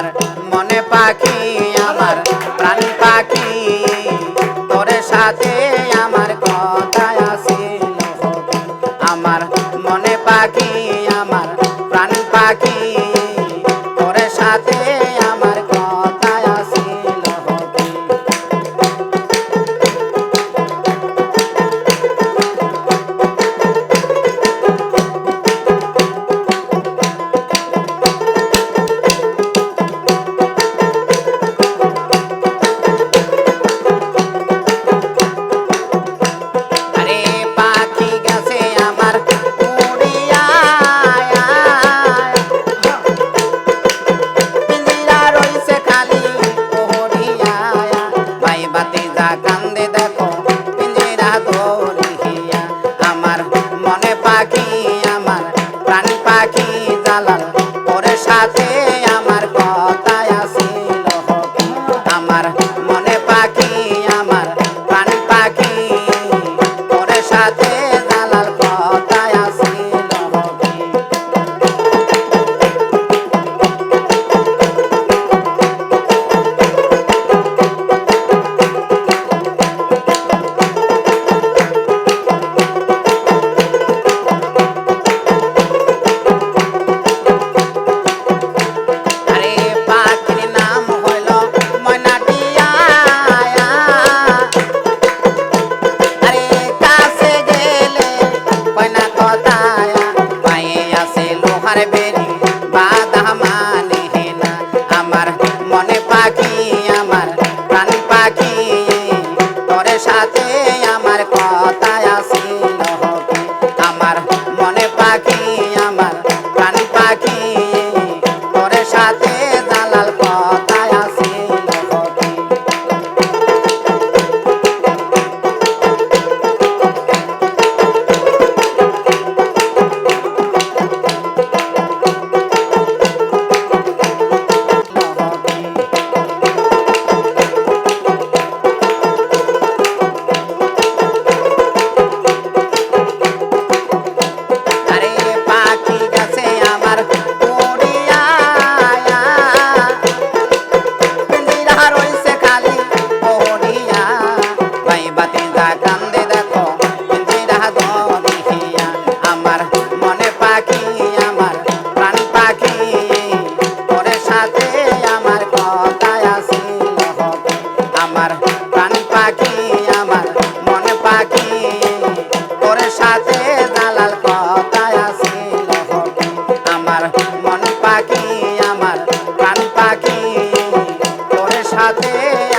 আমার মনে পাখি, আমার প্রাণ পাখি। তোর সাথে আমার কথা আসিল। আমার মনে পাখি, আমার প্রাণ পাখি। তোর সাথে আমার মনে পাখি আমার প্রাণ পাখি। তোর সাথে I am. Beli.